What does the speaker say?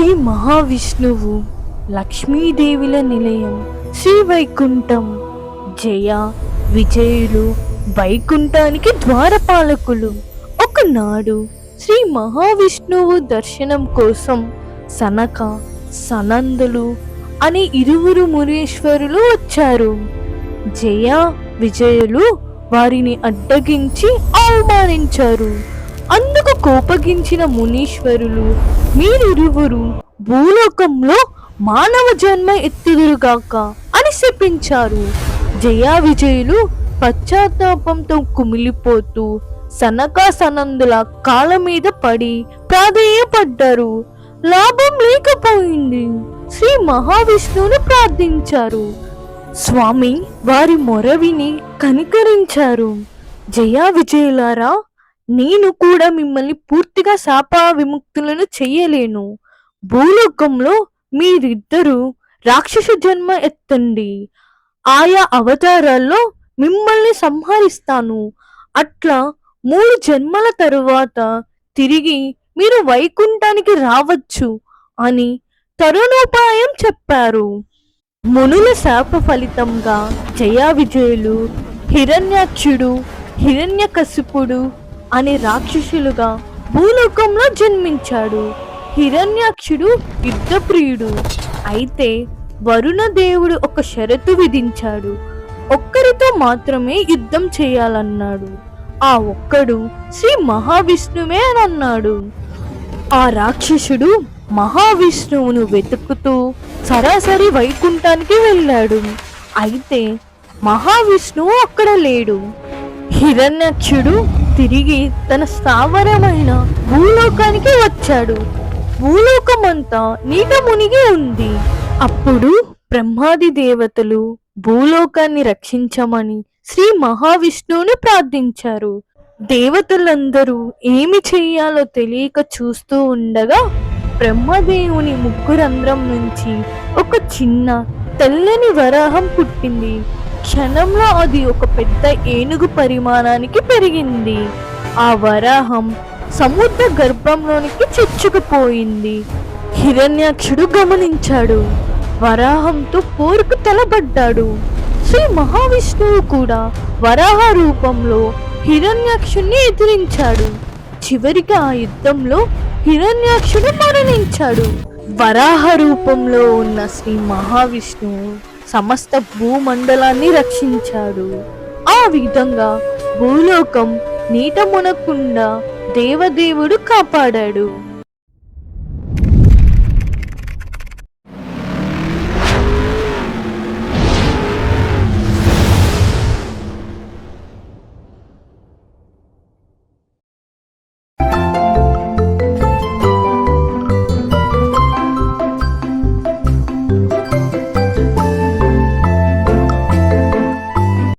శ్రీ మహావిష్ణువు లక్ష్మీదేవిల నిలయం. శ్రీ వైకుంఠం జయ విజయులు వైకుంఠానికి ద్వారపాలకులు. ఒకనాడు శ్రీ మహావిష్ణువు దర్శనం కోసం సనక సనందులు అనే ఇరువురు మునీశ్వరులు వచ్చారు. జయ విజయులు వారిని అడ్డగించి అవమానించారు. అందు కోపగించిన మునీశ్వరులు మీరిరువురు భూలోకంలో మానవ జన్మ ఎత్తుదురుగాక అని శపించారు. జయా విజయులు పశ్చాత్తాపంతో కుమిలిపోతూ సనకా సనందుల కాళ్ళ మీద పడి ప్రాధేయపడ్డారు. లాభం లేకపోయింది. శ్రీ మహావిష్ణువుని ప్రార్థించారు. స్వామి వారి మొరవిని కనికరించారు. జయా విజయులారా నేను కూడా మిమ్మల్ని పూర్తిగా శాప విముక్తులను చెయ్యలేను భూలోకంలో మీరిద్దరూ రాక్షస జన్మ ఎత్తండి. ఆయా అవతారాల్లో మిమ్మల్ని సంహరిస్తాను. అట్లా మూడు జన్మల తరువాత తిరిగి మీరు వైకుంఠానికి రావచ్చు అని తరుణోపాయం చెప్పారు. మునుల శాప ఫలితంగా జయా విజయులు హిరణ్యాక్షుడు హిరణ్యకశిపుడు అనే రాక్షసులుగా భూలోకంలో జన్మించాడు. హిరణ్యాక్షుడు యుద్ధప్రియుడు. అయితే వరుణ దేవుడు ఒక షరతు విధించాడు. ఒక్కరితో మాత్రమే యుద్ధం చేయాలన్నాడు. ఆ ఒక్కడు శ్రీ మహావిష్ణువే అని అన్నాడు. ఆ రాక్షసుడు మహావిష్ణువును వెతుకుతూ సరాసరి వైకుంఠానికి వెళ్ళాడు. అయితే మహావిష్ణువు అక్కడ లేడు. హిరణ్యక్షుడు తిరిగి తన స్థావరమైన భూలోకానికి వచ్చాడు. భూలోకమంతా నీట మునిగి ఉంది. అప్పుడు బ్రహ్మాది దేవతలు భూలోకాన్ని రక్షించమని శ్రీ మహావిష్ణువుని ప్రార్థించారు. దేవతలందరూ ఏమి చేయాలో తెలియక చూస్తూ ఉండగా బ్రహ్మదేవుని ముగ్గురంధ్రం నుంచి ఒక చిన్న తెల్లని వరాహం పుట్టింది. క్షణంలో అది ఒక పెద్ద ఏనుగు పరిమాణానికి పెరిగింది. ఆ వరాహం సముద్ర గర్భంలోనికి చొచ్చుకుపోయింది. హిరణ్యాక్షుడు గమనించాడు. వరాహంతో పోరుకు తలబడ్డాడు శ్రీ మహావిష్ణువు కూడా వరాహ రూపంలో హిరణ్యాక్షుణ్ణి ఎదిరించాడు. చివరికి ఆ యుద్ధంలో హిరణ్యాక్షుడు మరణించాడు. వరాహ రూపంలో ఉన్న శ్రీ మహావిష్ణువు సమస్త భూమండలాన్ని రక్షించాడు. ఆ విధంగా భూలోకం నీట మునకుండా దేవదేవుడు కాపాడాడు.